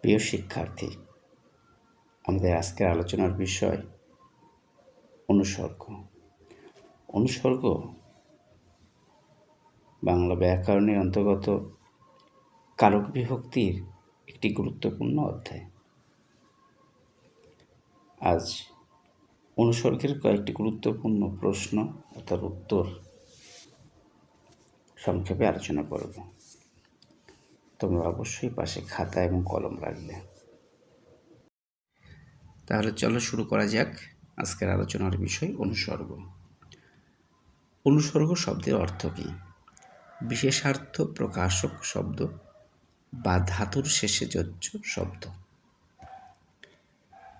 প্রিয় শিক্ষার্থী, আমাদের আজকের আলোচনার বিষয় অনুসর্গ। অনুসর্গ বাংলা ব্যাকরণের অন্তর্গত কারক বিভক্তির একটি গুরুত্বপূর্ণ অধ্যায়। আজ অনুসর্গের কয়েকটি গুরুত্বপূর্ণ প্রশ্ন অর্থাৎ উত্তর সংক্ষেপে আলোচনা করব। তোমরা অবশ্যই পাশে খাতা এবং কলম রাখবে। তাহলে চলো শুরু করা যাক আজকের আলোচনার বিষয় অনুসর্গ। অনুসর্গ শব্দের অর্থ কী? বিশেষার্থ প্রকাশক শব্দ বা ধাতুর শেষে যোজ্য শব্দ।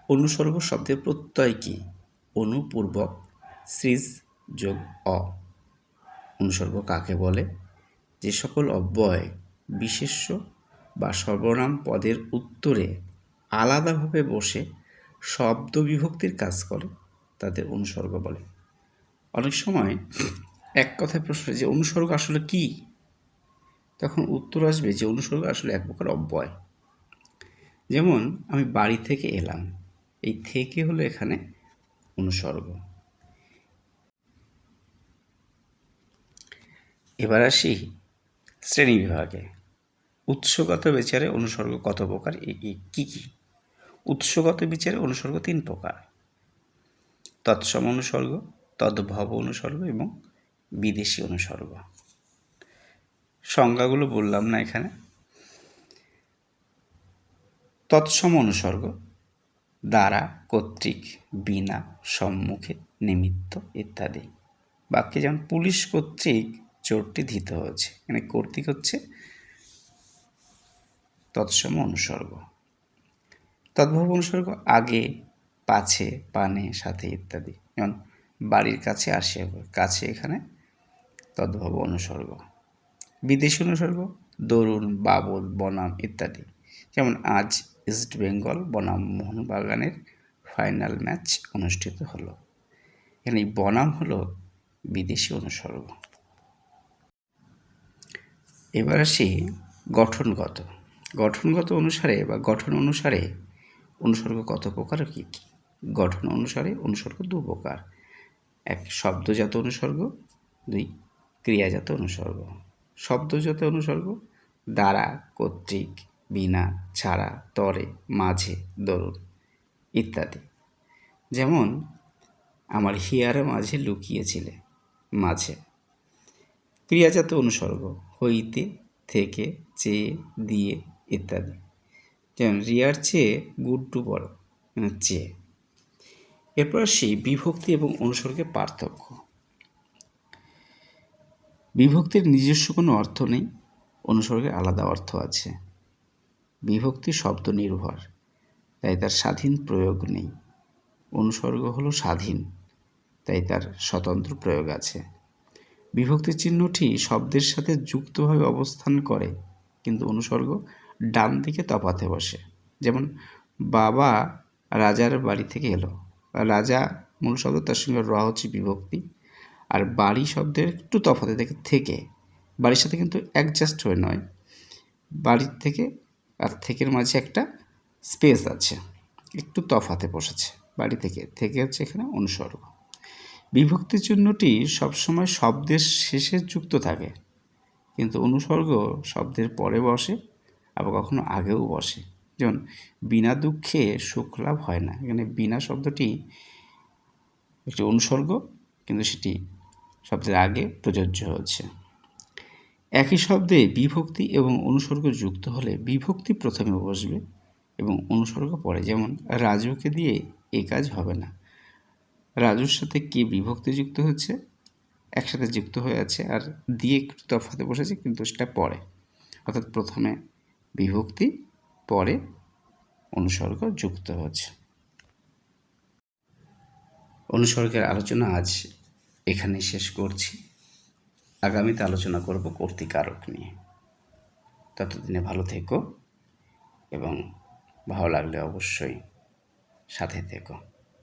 অনুসর্গ শব্দের প্রত্যয় কি? অনুপূর্বক সৃজ যোগ অ। অনুসর্গ কাকে বলে? যে সকল অব্যয় বিশেষ্য বা সর্বনাম পদের উত্তরে আলাদাভাবে বসে শব্দ বিভক্তির কাজ করে, তাদের অনুসর্গ বলে। অনেক সময় এক কথায় প্রশ্ন যে, অনুসর্গ আসলে কি? তখন উত্তর আসবে যে, অনুসর্গ আসলে এক প্রকার অব্যয়। যেমন, আমি বাড়ি থেকে এলাম, এই থেকে হলো এখানে অনুসর্গ। এবার আসি শ্রেণি বিভাগে। উৎসগত বিচারে অনুসর্গ কত প্রকার? কী কী? উৎসগত বিচারে অনুসর্গ তিন প্রকার। তৎসম অনুসর্গ, তদ্ভব অনুসর্গ এবং বিদেশি অনুসর্গ। সংজ্ঞাগুলো বললাম না এখানে। তৎসম অনুসর্গ, দ্বারা, কর্তৃক, বিনা, সম্মুখে, নিমিত্ত ইত্যাদি। বাক্যে যেমন পুলিশ কর্তৃক চোরটি ধৃত হয়েছে এখানে কর্তৃক হচ্ছে তৎসম অনুসর্গ। তদ্ভব অনুসর্গ আগে, পাছে, পানে, সাথে ইত্যাদি। যেমন বাড়ির কাছে আসিয়া কাছে এখানে তদ্ভব অনুসর্গ। বিদেশি অনুসর্গ, দরুন বাবদ বনাম ইত্যাদি। যেমন আজ ইস্ট বেঙ্গল বনাম মোহনবাগানের ফাইনাল ম্যাচ অনুষ্ঠিত হলো। এখানে বনাম হলো বিদেশি অনুসর্গ। এবার আসি গঠনগত। গঠনগত অনুসারে বা গঠন অনুসারে অনুসর্গ কত প্রকার কী কী? গঠন অনুসারে অনুসর্গ দু প্রকার। এক, শব্দজাত অনুসর্গ। দুই, ক্রিয়াজাত অনুসর্গ। শব্দজাত অনুসর্গ, দ্বারা, কর্তৃক, বিনা, ছাড়া, তরে, মাঝে, দরুন ইত্যাদি। যেমন, আমার হিয়ারা মাঝে লুকিয়েছিলে, মাঝে। ক্রিয়াজাত অনুসর্গ, হইতে, থেকে, চেয়ে, দিয়ে ইত্যাদি। যেমন রিয়ার চেয়ে গুড্ডু বড় মানে চেয়ে এরপর আসি বিভক্তি এবং অনুসর্গের পার্থক্য। বিভক্তির নিজস্ব কোনো অর্থ নেই, অনুসর্গের আলাদা অর্থ আছে। বিভক্তি শব্দ নির্ভর, তাই তার স্বাধীন প্রয়োগ নেই। অনুসর্গ হলো স্বাধীন, তাই তার স্বতন্ত্র প্রয়োগ আছে। বিভক্তি চিহ্নটি শব্দের সাথে যুক্তভাবে অবস্থান করে, কিন্তু অনুসর্গ ডান দিকে তফাতে বসে। যেমন, বাবা রাজার বাড়ি থেকে এলো। রাজা মূল শব্দ তার সঙ্গে র হচ্ছে বিভক্তি। আর বাড়ি শব্দের একটু তফাতে থেকে থেকে। বাড়ির সাথে কিন্তু অ্যাডজাস্ট হয়ে নয়। বাড়ির থেকে আর থেকের মাঝে একটা স্পেস আছে। একটু তফাতে বসেছে। বাড়ি থেকে থেকে হচ্ছে এখানে অনুসর্গ। বিভক্তি চিহ্নটি সবসময় শব্দের শেষে যুক্ত থাকে। কিন্তু অনুসর্গ শব্দের পরে বসে। আবার কখনো আগেও বসে। যেমন, বিনা দুঃখে সুখ লাভ হয় না। এখানে বিনা শব্দটি একটি অনুসর্গ, কিন্তু সেটি শব্দের আগে প্রযোজ্য হচ্ছে। একই শব্দে বিভক্তি এবং অনুসর্গ যুক্ত হলে বিভক্তি প্রথমে বসবে এবং অনুসর্গ পড়ে যেমন, রাজুকে দিয়ে এ কাজ হবে না। রাজুর সাথে কে বিভক্তি যুক্ত হচ্ছে? একসাথে যুক্ত হয়ে আছে আর দিয়ে একটু তফাতে বসেছে, কিন্তু সেটা পরে। অর্থাৎ প্রথমে বিভক্তি, পরে অনুসর্গ যুক্ত হচ্ছে। অনুসর্গের আলোচনা আজ এখানে শেষ করছি। আগামীতে আলোচনা করব কর্তিকারক নিয়ে। ততদিনে ভালো থেকো এবং ভালো লাগলে অবশ্যই সাথে থেকো।